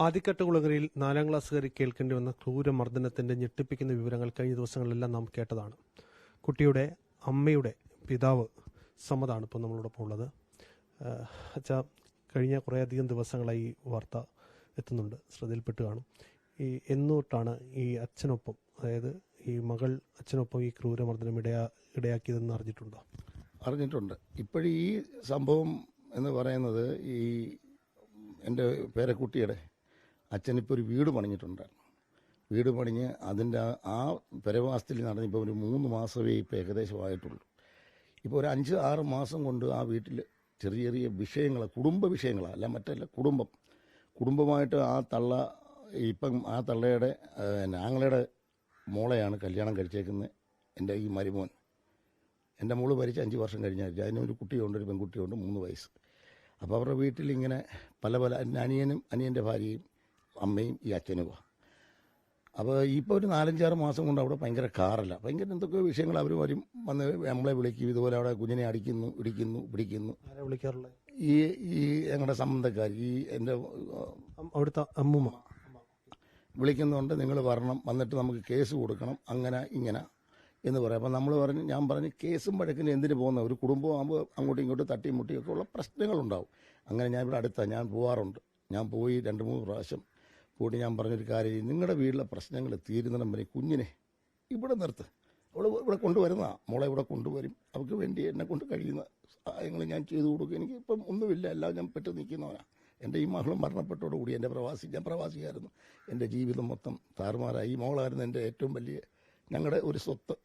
ആദിക്കട്ടുകുളങ്ങരയിൽ നാലാം ക്ലാസ്സുകാരി കേൾക്കേണ്ടി വന്ന ക്രൂരമർദ്ദനത്തിന്റെ ഞെട്ടിപ്പിക്കുന്ന വിവരങ്ങൾ കഴിഞ്ഞ ദിവസങ്ങളിലെല്ലാം നാം കേട്ടതാണ്. കുട്ടിയുടെ അമ്മയുടെ പിതാവ് സമ്മതാണ് ഇപ്പോൾ നമ്മളോടൊപ്പം ഉള്ളത്. അച്ഛാ കഴിഞ്ഞ കുറേയധികം ദിവസങ്ങളായി ഈ വാർത്ത എത്തുന്നുണ്ട്. ശ്രദ്ധയിൽപ്പെട്ട് കാണും. ഈ എന്നോട്ടാണ് ഈ അച്ഛനൊപ്പം അതായത് ഈ മകൾ അച്ഛനൊപ്പം ഈ ക്രൂരമർദ്ദനം ഇടയാ ഇടയാക്കിയതെന്ന് അറിഞ്ഞിട്ടുണ്ടോ? അറിഞ്ഞിട്ടുണ്ട്. ഇപ്പോഴീ സംഭവം എന്ന് പറയുന്നത് ഈ എന്റെ പേരക്കുട്ടിയുടെ അച്ഛനിപ്പോൾ ഒരു വീട് പണിഞ്ഞിട്ടുണ്ട് വീട് പണിഞ്ഞ് അതിന്റെ ആ- പെരവാസത്തിൽ നടന്നിപ്പോൾ ഒരു മൂന്ന് മാസമേ ഇപ്പോൾ ഏകദേശമായിട്ടുള്ളൂ ഇപ്പോൾ ഒരു അഞ്ച് ആറ് മാസം കൊണ്ട് ആ വീട്ടിൽ ചെറിയ ചെറിയ വിഷയങ്ങൾ കുടുംബ വിഷയങ്ങളാണ് അല്ല മറ്റല്ല കുടുംബം. കുടുംബമായിട്ട് ആ തള്ള ഇപ്പം ആ തള്ളയുടെ ആങ്ങളയുടെ മോളെയാണ് കല്യാണം കഴിച്ചേക്കുന്നത് എന്റെ ഈ മരുമോൻ. എന്റെ മോൾ മരിച്ച് അഞ്ച് വർഷം കഴിഞ്ഞായിരിക്കും. അതിനൊരു കുട്ടിയുണ്ട് ഒരു പെൺകുട്ടിയുണ്ട് മൂന്ന് വയസ്സ്. അപ്പോൾ അവരുടെ വീട്ടിൽ ഇങ്ങനെ പല പല അനിയനും അനിയന്റെ ഭാര്യയും അമ്മയും ഈ അച്ഛനുമാണ് അപ്പോൾ ഇപ്പോൾ ഒരു നാലഞ്ചാറ് മാസം കൊണ്ട് അവിടെ ഭയങ്കര കാറല്ല. ഭയങ്കര എന്തൊക്കെയോ വിഷയങ്ങൾ അവർ വരും വന്ന് നമ്മളെ വിളിക്കും. ഇതുപോലെ അവിടെ കുഞ്ഞിനെ അടിക്കുന്നു ഇടിക്കുന്നു പിടിക്കുന്നു. വിളിക്കാറുള്ളത്? ഈ ഈ ഞങ്ങളുടെ സംബന്ധക്കാർ ഈ എന്റെ അവിടുത്തെ അമ്മൂമ്മ. വിളിക്കുന്നുണ്ട് നിങ്ങൾ വരണം വന്നിട്ട് നമുക്ക് കേസ് കൊടുക്കണം അങ്ങനെ ഇങ്ങനെ എന്ന് പറയാം. അപ്പം നമ്മൾ പറഞ്ഞു ഞാൻ പറഞ്ഞു കേസും വഴക്കിന് എന്തിനു പോകുന്ന? ഒരു കുടുംബമാകുമ്പോൾ അങ്ങോട്ടും ഇങ്ങോട്ടും തട്ടിയും മുട്ടിയൊക്കെ ഉള്ള പ്രശ്നങ്ങളുണ്ടാവും. അങ്ങനെ ഞാൻ ഇവിടെ അടുത്താണ് ഞാൻ പോവാറുണ്ട്. ഞാൻ പോയി രണ്ട് മൂന്ന് പ്രാവശ്യം പോയിട്ട് ഞാൻ പറഞ്ഞൊരു കാര്യം. നിങ്ങളുടെ വീട്ടിലെ പ്രശ്നങ്ങൾ തീരുന്നിടം വരെ കുഞ്ഞിനെ ഇവിടെ നിർത്ത്. അവൾ ഇവിടെ കൊണ്ടുവരുന്നതാ മോളെ ഇവിടെ കൊണ്ടുവരും. അവൾക്ക് വേണ്ടി എന്നെ കൊണ്ട് കഴിയുന്ന സഹായങ്ങൾ ഞാൻ ചെയ്തു കൊടുക്കും. എനിക്ക് ഇപ്പം ഒന്നുമില്ല. എല്ലാം ഞാൻ പെട്ട് നിൽക്കുന്നവനാണ് എന്റെ ഈ മകളും മരണപ്പെട്ടോടുകൂടി എന്റെ പ്രവാസി ഞാൻ പ്രവാസിയായിരുന്നു. എന്റെ ജീവിതം മൊത്തം താറുമാറായി. ഈ മോളായിരുന്നു എന്റെ ഏറ്റവും വലിയ ഞങ്ങളുടെ ഒരു സ്വത്ത്.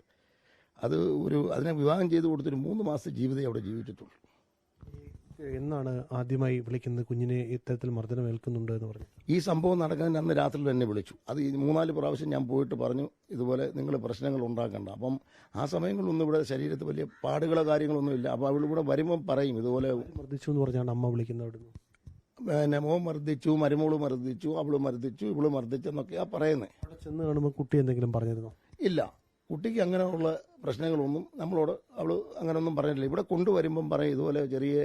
അത് ഒരു അതിനെ വിവാഹം ചെയ്ത് കൊടുത്തൊരു മൂന്ന് മാസം ജീവിതമേ അവിടെ ജീവിച്ചിട്ടുള്ളൂ. എന്നാണ് ആദ്യമായി വിളിക്കുന്നത് കുഞ്ഞിനെ ഇത്തരത്തിൽ മർദ്ദനം ഏൽക്കുന്നുണ്ട് എന്ന് പറഞ്ഞു. ഈ സംഭവം നടക്കാൻ അന്ന് രാത്രി തന്നെ വിളിച്ചു. അത് ഈ മൂന്നാൽ പ്രാവശ്യം ഞാൻ പോയിട്ട് പറഞ്ഞു ഇതുപോലെ നിങ്ങൾ പ്രശ്നങ്ങൾ ഉണ്ടാക്കണ്ട. അപ്പം ആ സമയങ്ങളിലൊന്നും ഇവിടെ ശരീരത്തിൽ വലിയ പാടുകളോ കാര്യങ്ങളൊന്നും ഇല്ല. അപ്പോൾ അവളിവിടെ വരുമ്പം പറയും ഇതുപോലെ മർദ്ദിച്ചു എന്ന് പറഞ്ഞാണ് അമ്മ വിളിക്കുന്നത് അവിടുന്ന്. പിന്നെ മോൻ മർദ്ദിച്ചു മരുമോൾ മർദ്ദിച്ചു അവൾ മർദ്ദിച്ചു ഇവൾ മർദ്ദിച്ചെന്നൊക്കെയാ പറയുന്നത് അവിടെ ചെന്ന് കാണുമ്പോൾ കുട്ടി എന്തെങ്കിലും പറഞ്ഞിരുന്നോ? ഇല്ല. കുട്ടിക്ക് അങ്ങനെയുള്ള പ്രശ്നങ്ങളൊന്നും നമ്മളോട് അവൾ അങ്ങനെയൊന്നും പറഞ്ഞിട്ടില്ല. ഇവിടെ കൊണ്ടുവരുമ്പം പറയും ഇതുപോലെ ചെറിയ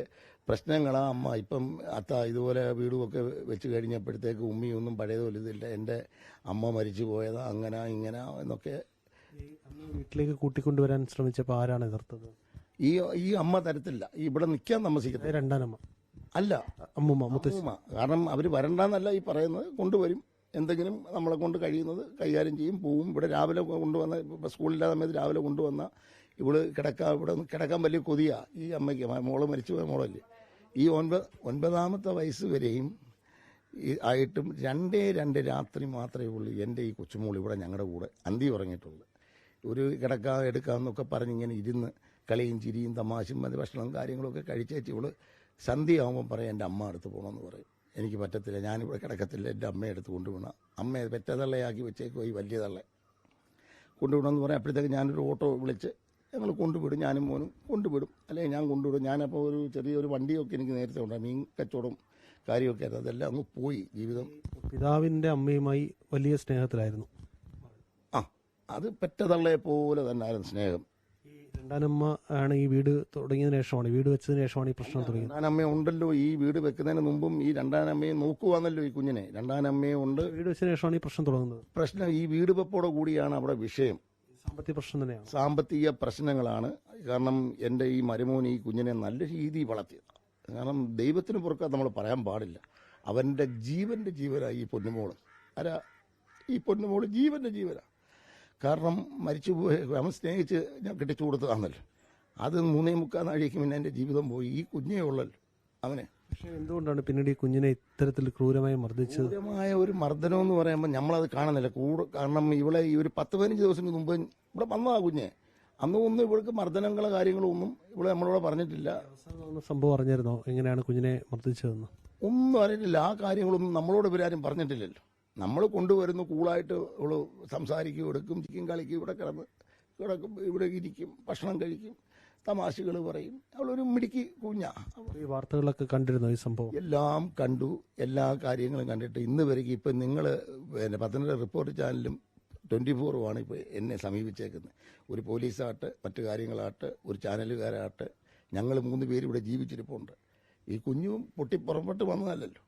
പ്രശ്നങ്ങളാ അമ്മ. ഇപ്പം അത്ത ഇതുപോലെ വീടുമൊക്കെ വെച്ച് കഴിഞ്ഞപ്പോഴത്തേക്ക് ഉമ്മിയൊന്നും പഴയതുപോലെ ഇതില്ല. എന്റെ അമ്മ മരിച്ചു പോയതാ അങ്ങനെ ഇങ്ങനെ എന്നൊക്കെ. വീട്ടിലേക്ക് കൂട്ടിക്കൊണ്ടുവരാൻ ശ്രമിച്ചപ്പോൾ ആരാണ് എതിർത്തത്? ഈ ഈ അമ്മ തരത്തില്ല. ഈ ഇവിടെ നിൽക്കാൻ അതായത് രണ്ടാനമ്മ. അല്ല. അമ്മുമ്മ മുത്തശ്ശിമ്മ കാരണം അവർ വരണ്ടെന്നല്ല ഈ പറയുന്നത്. കൊണ്ടുവരും. എന്തെങ്കിലും നമ്മളെ കൊണ്ട് കഴിയുന്നത് കൈകാര്യം ചെയ്യും പോവും. ഇവിടെ രാവിലെ കൊണ്ടുവന്ന ഇപ്പം സ്കൂളില്ലാത്ത സമയത്ത് രാവിലെ കൊണ്ടുവന്ന ഇവൾ കിടക്കാൻ ഇവിടെ കിടക്കാൻ വലിയ കൊതിയാ ഈ അമ്മയ്ക്ക്. മോൾ മരിച്ചു പോയ മോളല്ലേ. ഈ ഒൻപത് ഒൻപതാമത്തെ വയസ്സ് വരെയും ആയിട്ടും രണ്ടേ രണ്ട് രാത്രി മാത്രമേ ഉള്ളൂ എന്റെ ഈ കൊച്ചുമോൾ ഇവിടെ ഞങ്ങളുടെ കൂടെ അന്തി ഉറങ്ങിയിട്ടുള്ളൂ ഒരു കിടക്കാൻ എടുക്കാമെന്നൊക്കെ പറഞ്ഞിങ്ങനെ ഇരുന്ന് കളിയും ചിരിയും തമാശയും മതി ഭക്ഷണവും കാര്യങ്ങളൊക്കെ കഴിച്ചേച്ച് ഇവൾ സന്ധ്യയാകുമ്പോൾ പറയും എന്റെ അമ്മ അടുത്ത് പോകണമെന്ന് പറയും. എനിക്ക് പറ്റത്തില്ല ഞാനിവിടെ കിടക്കത്തില്ല എന്റെ അമ്മയെ അടുത്ത് കൊണ്ടുപോകണം അമ്മയെ പെറ്റതള്ളയാക്കി വെച്ചേക്കോ ഈ വലിയ തള്ള കൊണ്ടുവിടണമെന്ന് പറയാം. അപ്പോഴത്തേക്ക് ഞാനൊരു ഓട്ടോ വിളിച്ച് ഞങ്ങൾ കൊണ്ടുവിടും ഞാനും മോനും കൊണ്ടുവിടും. അല്ലെങ്കിൽ ഞാൻ കൊണ്ടുവിടും. ഞാനപ്പോൾ ഒരു ചെറിയൊരു വണ്ടിയൊക്കെ എനിക്ക് നേരത്തെ ഉണ്ടായിരുന്നു മീൻ കച്ചവടം കാര്യമൊക്കെ ആയിരുന്നു. അതെല്ലാം അങ്ങ് പോയി ജീവിതം. പിതാവിന്റെ അമ്മയുമായി വലിയ സ്നേഹത്തിലായിരുന്നു. ആ അത് പെറ്റതള്ളയെ പോലെ തന്നെ ആയിരുന്നു സ്നേഹം രണ്ടാനമ്മ ആണ് ഈ വീട് തുടങ്ങിയതിനു ശേഷമാണ് വീട് വെച്ചതിന് ശേഷമാണ് ഈ പ്രശ്നം തുടങ്ങിയത്. രണ്ടാനമ്മ ഉണ്ടല്ലോ. ഈ വീട് വെക്കുന്നതിന് മുമ്പും ഈ രണ്ടാനമ്മയെ നോക്കുവാന്നല്ലോ ഈ കുഞ്ഞിനെ. രണ്ടാനമ്മയെ ഉണ്ട് വീട് വെച്ചതിന് ശേഷമാണ് ഈ പ്രശ്നം തുടങ്ങുന്നത്. പ്രശ്നം ഈ വീട് വെപ്പോടെ കൂടിയാണ് അവിടെ വിഷയം. സാമ്പത്തിക പ്രശ്നം തന്നെയാണ്. സാമ്പത്തിക പ്രശ്നങ്ങളാണ്. കാരണം എന്റെ ഈ മരുമോൻ ഈ കുഞ്ഞിനെ നല്ല രീതിയിൽ വളർത്തിയത്. കാരണം ദൈവത്തിന് പുറക്കാൻ നമ്മൾ പറയാൻ പാടില്ല. അവന്റെ ജീവന്റെ ജീവനായി ഈ പൊന്നുമോൾ. ആരാ? ഈ പൊന്നുമോൾ ജീവന്റെ ജീവനാണ് കാരണം മരിച്ചു പോയ അവൻ സ്നേഹിച്ച് ഞാൻ കെട്ടിച്ചു കൊടുത്തതാണല്ലോ. അത് മൂന്നേ മുക്കാൽ നാഴിക്ക് പിന്നെ എന്റെ ജീവിതം പോയി. ഈ കുഞ്ഞേ ഉള്ളല്ലോ അവനെ. പക്ഷേ എന്തുകൊണ്ടാണ് പിന്നീട് ഈ കുഞ്ഞിനെ ഇത്തരത്തിൽ ക്രൂരമായി മർദ്ദിച്ചത്? ക്രൂരമായ ഒരു മർദ്ദനം എന്ന് പറയുമ്പോൾ നമ്മളത് കാണുന്നില്ല. കൂടെ കാരണം ഇവിടെ ഈ ഒരു പത്ത് പതിനഞ്ച് ദിവസത്തിന് മുമ്പ് ഇവിടെ വന്നതാ കുഞ്ഞെ. അന്ന് ഒന്നും ഇവർക്ക് മർദ്ദനങ്ങളോ കാര്യങ്ങളൊന്നും ഇവിടെ നമ്മളോട് പറഞ്ഞിട്ടില്ല. സംഭവം അറിഞ്ഞായിരുന്നോ? എങ്ങനെയാണ് കുഞ്ഞിനെ മർദ്ദിച്ചതെന്ന്? ഒന്നും അറിയില്ല ആ കാര്യങ്ങളൊന്നും നമ്മളോട് ഇവരാരും പറഞ്ഞിട്ടില്ലല്ലോ. നമ്മൾ കൊണ്ടുവരുന്നു കൂളായിട്ട് ഇവൾ സംസാരിക്കും എടുക്കും ചിക്കൻ കളിക്കും ഇവിടെ കിടന്ന് കിടക്കും ഇവിടെ ഇരിക്കും ഭക്ഷണം കഴിക്കും. തമാശകൾ പറയും. അവളൊരു മിടുക്കി കുഞ്ഞാ. ഈ വാർത്തകളൊക്കെ കണ്ടിരുന്നു ഈ സംഭവം? എല്ലാം കണ്ടു. എല്ലാ കാര്യങ്ങളും കണ്ടിട്ട് ഇന്ന് വരെയ്ക്ക് ഇപ്പം നിങ്ങൾ പിന്നെ പത്തനംതിട്ട റിപ്പോർട്ട് ചാനലും ട്വന്റി ഫോറുമാണ് ഇപ്പോൾ എന്നെ സമീപിച്ചേക്കുന്നത്. ഒരു പോലീസാകട്ടെ മറ്റു കാര്യങ്ങളാകട്ടെ ഒരു ചാനലുകാരാകട്ടെ ഞങ്ങൾ മൂന്ന് പേര് ഇവിടെ ജീവിച്ചിരിപ്പുണ്ട്. ഈ കുഞ്ഞും പൊട്ടിപ്പുറപ്പെട്ട് വന്നതല്ലല്ലോ.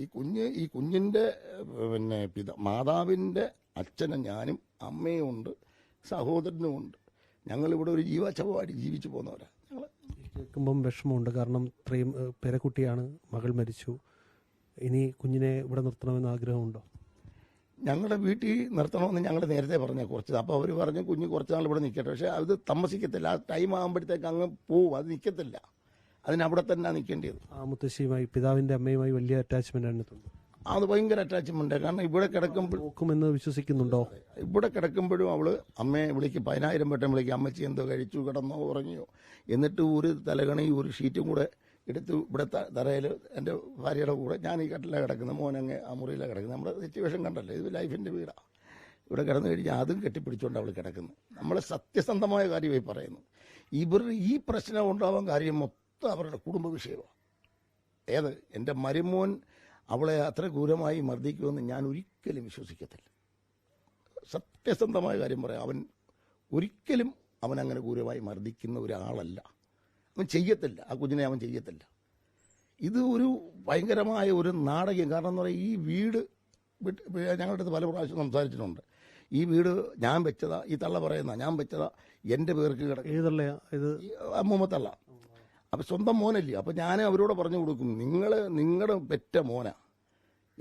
ഈ കുഞ്ഞ് ഈ കുഞ്ഞിന്റെ പിന്നെ പിത മാതാവിന്റെ അച്ഛനും ഞാനും അമ്മയും ഉണ്ട് സഹോദരനും ഉണ്ട്. ഞങ്ങളിവിടെ ഒരു ജീവച്ചവമായിട്ട് ജീവിച്ചു പോകുന്നവരാണ് ഞങ്ങൾ കേൾക്കുമ്പം വിഷമമുണ്ട്. കാരണം ഇത്രയും പേരക്കുട്ടിയാണ് മകൾ മരിച്ചു. ഇനി കുഞ്ഞിനെ ഇവിടെ നിർത്തണമെന്ന് ആഗ്രഹമുണ്ടോ? ഞങ്ങളുടെ വീട്ടിൽ നിർത്തണമെന്ന് ഞങ്ങൾ നേരത്തെ പറഞ്ഞു കുറച്ച്. അപ്പോൾ അവർ പറഞ്ഞു കുഞ്ഞ് കുറച്ച് നാൾ ഇവിടെ നിൽക്കട്ടെ. പക്ഷേ അത് താമസിക്കത്തില്ല. ആ ടൈം ആകുമ്പോഴത്തേക്ക് അങ്ങ് പോവും. അത് നിൽക്കത്തില്ല അതിനവിടെ തന്നെ നിൽക്കേണ്ടത് ആ മുത്തശ്ശിയുമായി പിതാവിന്റെ അമ്മയുമായി വലിയ അറ്റാച്ച്മെന്റ് ആണ് തോന്നുന്നു അത് ഭയങ്കര അറ്റാച്ച്മെന്റ് കാരണം ഇവിടെ കിടക്കുമ്പോൾ നോക്കുമെന്ന് വിശ്വസിക്കുന്നുണ്ടോ? ഇവിടെ കിടക്കുമ്പോഴും അവൾ അമ്മയെ വിളിക്കും പതിനായിരം വട്ടം വിളിക്കും. അമ്മച്ചി എന്തോ കഴിച്ചു കിടന്നോ ഉറങ്ങിയോ. എന്നിട്ട് ഒരു തലകണി ഒരു ഷീറ്റും കൂടെ എടുത്ത് ഇവിടെ തറയിൽ എന്റെ ഭാര്യയുടെ കൂടെ ഞാൻ ഈ കട്ടിലാണ് കിടക്കുന്നത്. മോനങ്ങ് ആ മുറിയിലാണ് കിടക്കുന്നത്. നമ്മുടെ സിറ്റുവേഷൻ കണ്ടല്ലോ. ഇത് ലൈഫിന്റെ വീടാണ് ഇവിടെ കിടന്നു കഴിഞ്ഞാൽ അതും കെട്ടിപ്പിടിച്ചുകൊണ്ട് അവൾ കിടക്കുന്നു. നമ്മൾ സത്യസന്ധമായ കാര്യമായി പറയുന്നു. ഇവർ ഈ പ്രശ്നം ഉണ്ടാവാൻ കാര്യം മൊത്തം അവരുടെ കുടുംബ വിഷയമാണ് ഏത്? എന്റെ മരുമോൻ അവളെ അത്ര ക്രൂരമായി മർദ്ദിക്കുമെന്ന് ഞാൻ ഒരിക്കലും വിശ്വസിക്കത്തില്ല. സത്യസന്ധമായ കാര്യം പറയാം. അവൻ ഒരിക്കലും അവൻ അങ്ങനെ ക്രൂരമായി മർദ്ദിക്കുന്ന ഒരാളല്ല. അവൻ ചെയ്യത്തില്ല. ആ കുഞ്ഞിനെ അവൻ ചെയ്യത്തില്ല. ഇത് ഒരു ഭയങ്കരമായ ഒരു നാടകം. കാരണം എന്ന് പറയുക ഈ വീട് ഞങ്ങളുടെ അടുത്ത് പല പ്രാവശ്യം സംസാരിച്ചിട്ടുണ്ട്. ഈ വീട് ഞാൻ വെച്ചതാ ഈ തള്ള പറയുന്ന ഞാൻ വെച്ചതാ എന്റെ പേർക്ക് കിടക്കും അമ്മൂമ്മത്തള്ള അപ്പം സ്വന്തം മോനല്ലേ. അപ്പം ഞാൻ അവരോട് പറഞ്ഞു കൊടുക്കും നിങ്ങൾ നിങ്ങളുടെ പെറ്റ മോനാ.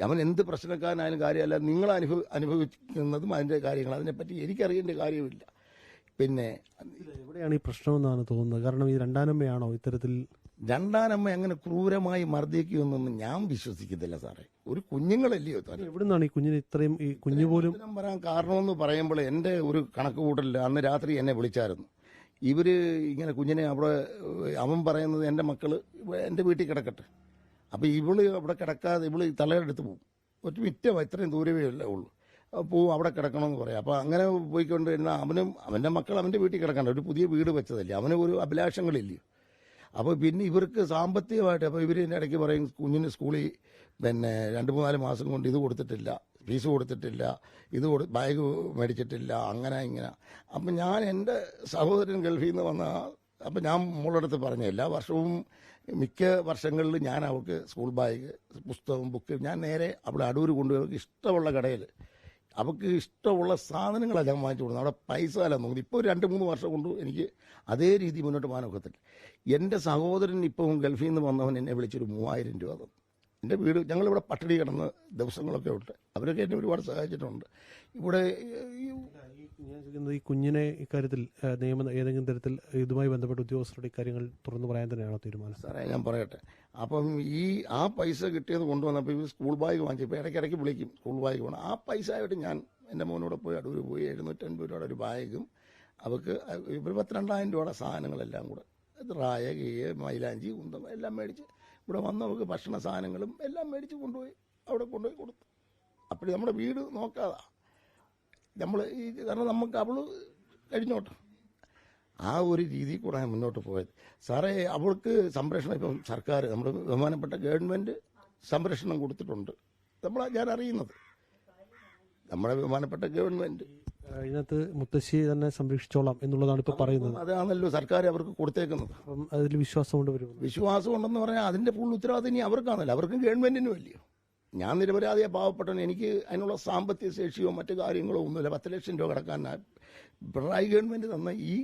അവൻ എന്ത് പ്രശ്നക്കാരനായാലും കാര്യമല്ല. നിങ്ങൾ അനുഭവ അനുഭവിക്കുന്നതും അതിന്റെ കാര്യങ്ങൾ അതിനെപ്പറ്റി എനിക്കറിയേണ്ട കാര്യമില്ല. പിന്നെ എവിടെയാണ് ഈ പ്രശ്നമെന്നാണ് തോന്നുന്നത്. കാരണം ഈ രണ്ടാനമ്മയാണോ ഇത്തരത്തിൽ? രണ്ടാനമ്മ അങ്ങനെ ക്രൂരമായി മർദ്ദിക്കുമെന്നൊന്നും ഞാൻ വിശ്വസിക്കത്തില്ല സാറേ. ഒരു കുഞ്ഞുങ്ങളല്ലയോ സാറേ എവിടുന്നാണ് ഈ കുഞ്ഞിന് ഇത്രയും ഈ കുഞ്ഞു പോലും വരാൻ പറയാൻ കാരണമെന്ന് പറയുമ്പോൾ എന്റെ ഒരു കണക്ക് കൂട്ടലിൽ അന്ന് രാത്രി എന്നെ വിളിച്ചായിരുന്നു. ഇവർ ഇങ്ങനെ കുഞ്ഞിനെ അവിടെ അവൻ പറയുന്നത് എന്റെ മക്കൾ എന്റെ വീട്ടിൽ കിടക്കട്ടെ. അപ്പോൾ ഇവൾ അവിടെ കിടക്കാതെ ഇവൾ തലയെടുത്ത് പോകും ഒറ്റ മിറ്റം ഇത്രയും ദൂരമേ അല്ലേ ഉള്ളൂ. അപ്പോൾ അവിടെ കിടക്കണമെന്ന് പറയാം. അപ്പോൾ അങ്ങനെ പോയിക്കൊണ്ട് അവനും അവന്റെ മക്കൾ അവന്റെ വീട്ടിൽ കിടക്കണ്ട. ഒരു പുതിയ വീട് വെച്ചതല്ലേ. അവന് ഒരു അഭിലാഷങ്ങളില്ലയോ അപ്പോൾ പിന്നെ ഇവർക്ക് സാമ്പത്തികമായിട്ട് അപ്പോൾ ഇവർ ഇതിന്റെ ഇടയ്ക്ക് പറയും കുഞ്ഞിന് സ്കൂളിൽ പിന്നെ രണ്ട് മൂന്നാൽ മാസം കൊണ്ട് ഇത് കൊടുത്തിട്ടില്ല ഫീസ് കൊടുത്തിട്ടില്ല ഇത് കൊടു ബാഗ് മേടിച്ചിട്ടില്ല അങ്ങനെ ഇങ്ങനെ. അപ്പം ഞാൻ എന്റെ സഹോദരൻ ഗൾഫിൽ നിന്ന് വന്ന അപ്പം ഞാൻ മോളടുത്ത് പറഞ്ഞു എല്ലാ വർഷവും മിക്ക വർഷങ്ങളിൽ ഞാൻ അവൾക്ക് സ്കൂൾ ബാഗ് പുസ്തകം ബുക്ക് ഞാൻ നേരെ അവിടെ അടൂർ കൊണ്ടുപോയി ഇഷ്ടമുള്ള കടയിൽ അവൾക്ക് ഇഷ്ടമുള്ള സാധനങ്ങളാണ് ഞാൻ വാങ്ങിച്ചു കൊടുക്കുന്നത്. അവിടെ പൈസ അല്ല നോക്കുന്നത്. ഇപ്പോൾ രണ്ട് മൂന്ന് വർഷം കൊണ്ട് എനിക്ക് അതേ രീതി മുന്നോട്ട് പോകാൻ ഒക്കത്തില്ല. എന്റെ സഹോദരൻ ഇപ്പം ഗൾഫിൽ നിന്ന് വന്നവൻ എന്നെ വിളിച്ചൊരു മൂവായിരം രൂപ തന്നു. എന്റെ വീട് ഞങ്ങളിവിടെ പട്ടിണി കിടന്ന് ദിവസങ്ങളൊക്കെ ഉണ്ട്. അവരൊക്കെ എന്നെ ഒരുപാട് സഹായിച്ചിട്ടുണ്ട്. ഇവിടെ ഞാൻ ചോദിക്കുന്നത് ഈ കുഞ്ഞിനെ ഇക്കാര്യത്തിൽ നിയമം ഏതെങ്കിലും തരത്തിൽ ഇതുമായി ബന്ധപ്പെട്ട ഉദ്യോഗസ്ഥരുടെ ഇക്കാര്യങ്ങൾ തുറന്നു പറയാൻ തന്നെയാണോ തീരുമാനം? സാറേ ഞാൻ പറയട്ടെ. അപ്പം ഈ ആ പൈസ കിട്ടിയത് കൊണ്ടുവന്നപ്പോൾ ഇവർ സ്കൂൾ ബാഗ് വാങ്ങിച്ചു ഇപ്പോൾ ഇടയ്ക്കിടയ്ക്ക് വിളിക്കും സ്കൂൾ ബാഗ് വേണം ആ പൈസ ആയിട്ട് ഞാൻ എന്റെ മോനോട് പോയി അടൂർ പോയി എഴുന്നൂറ്റൻപത് രൂപയുടെ ഒരു ബാഗും അവർക്ക് ഇവർ പത്തിരണ്ടായിരം രൂപയുടെ സാധനങ്ങളെല്ലാം കൂടെ. റായ കീയ മൈലാഞ്ചി കുന്തം എല്ലാം മേടിച്ച് ഇവിടെ അവർക്ക് ഭക്ഷണ സാധനങ്ങളും എല്ലാം മേടിച്ച് കൊണ്ടുപോയി അവിടെ കൊണ്ടുപോയി കൊടുത്തു. അപ്പോൾ നമ്മുടെ വീട് നോക്കാതാ. നമ്മൾ ഈ കാരണം നമുക്ക് അവൾ കഴിഞ്ഞോട്ടെ. ആ ഒരു രീതിയിൽ കൂടെ മുന്നോട്ട് പോയത്. സാറേ അവൾക്ക് സംരക്ഷണം ഇപ്പം സർക്കാർ നമ്മൾ ബഹുമാനപ്പെട്ട ഗവൺമെന്റ് സംരക്ഷണം കൊടുത്തിട്ടുണ്ട്. നമ്മൾ ഞാൻ അറിയുന്നത് നമ്മുടെ ബഹുമാനപ്പെട്ട ഗവൺമെന്റ് ഇതിനകത്ത് മുത്തശ്ശി തന്നെ സംരക്ഷിച്ചോളാം എന്നുള്ളതാണ് ഇപ്പോൾ പറയുന്നത്. അതാണല്ലോ സർക്കാർ അവർക്ക് കൊടുത്തേക്കുന്നത്. അപ്പം അതിൽ വിശ്വാസം കൊണ്ട് വരും വിശ്വാസം ഉണ്ടെന്ന് പറഞ്ഞാൽ അതിന്റെ ഫുൾ ഉത്തരവാദിത്വം ഇനി അവർക്കാണല്ലോ. അവർക്കും ഗവൺമെന്റിനും അല്ലയോ ഞാൻ നിരപരാധിയെ പാവപ്പെട്ടവൻ എനിക്ക് അതിനുള്ള സാമ്പത്തിക ശേഷിയോ മറ്റു കാര്യങ്ങളോ ഒന്നുമില്ല. പത്ത് ലക്ഷം രൂപ കിടക്കാൻ പിണറായി ഗവൺമെന്റ് തന്ന ഈ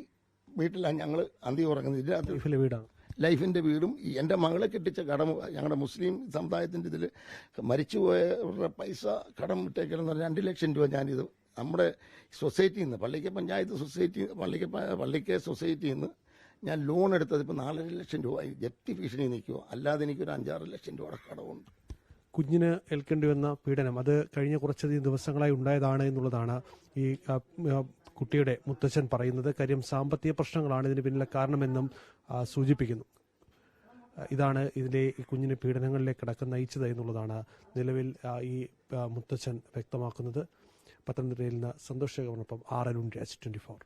വീട്ടിലാണ് ഞങ്ങൾ അന്തി ഉറങ്ങുന്നത്. ഇതിനകത്ത് വീടാണ്. ലൈഫിന്റെ വീടും എന്റെ മകളെ കെട്ടിച്ച കടം ഞങ്ങളുടെ മുസ്ലിം സമുദായത്തിന്റെ ഇതിൽ മരിച്ചുപോയവരുടെ പൈസ കടം വിട്ടേക്കെന്ന് പറഞ്ഞാൽ രണ്ട് ലക്ഷം രൂപ ഞാനിത് നമ്മുടെ സൊസൈറ്റിയിൽ നിന്ന് പള്ളിക്ക പഞ്ചായത്ത് സൊസൈറ്റി പള്ളിക്ക പള്ളിക്ക സൊസൈറ്റിയിൽ നിന്ന് ഞാൻ ലോൺ എടുത്തത് ഇപ്പോൾ നാലര ലക്ഷം രൂപ ജപ്തി ഭീഷണി നിൽക്കുമോ അല്ലാതെ എനിക്കൊരു അഞ്ചാറ് ലക്ഷം രൂപയുടെ കടമുണ്ട്. കുഞ്ഞിന് ഏൽക്കേണ്ടി വന്ന പീഡനം അത് കഴിഞ്ഞ കുറച്ചധികം ദിവസങ്ങളായി ഉണ്ടായതാണ് എന്നുള്ളതാണ് ഈ കുട്ടിയുടെ മുത്തച്ഛൻ പറയുന്നത്. കാര്യം സാമ്പത്തിക പ്രശ്നങ്ങളാണ് ഇതിന് പിന്നിലെ കാരണമെന്നും സൂചിപ്പിക്കുന്നു. ഇതാണ് ഇതിലെ കുഞ്ഞിനെ പീഡനങ്ങളിലേക്ക് അടക്കം നയിച്ചത് എന്നുള്ളതാണ് നിലവിൽ ഈ മുത്തച്ഛൻ വ്യക്തമാക്കുന്നത്. പത്തനംതിട്ടയിൽ നിന്ന് സന്തോഷ് ശേഖറിനൊപ്പം ആർ രാജ് ട്വന്റി ഫോർ.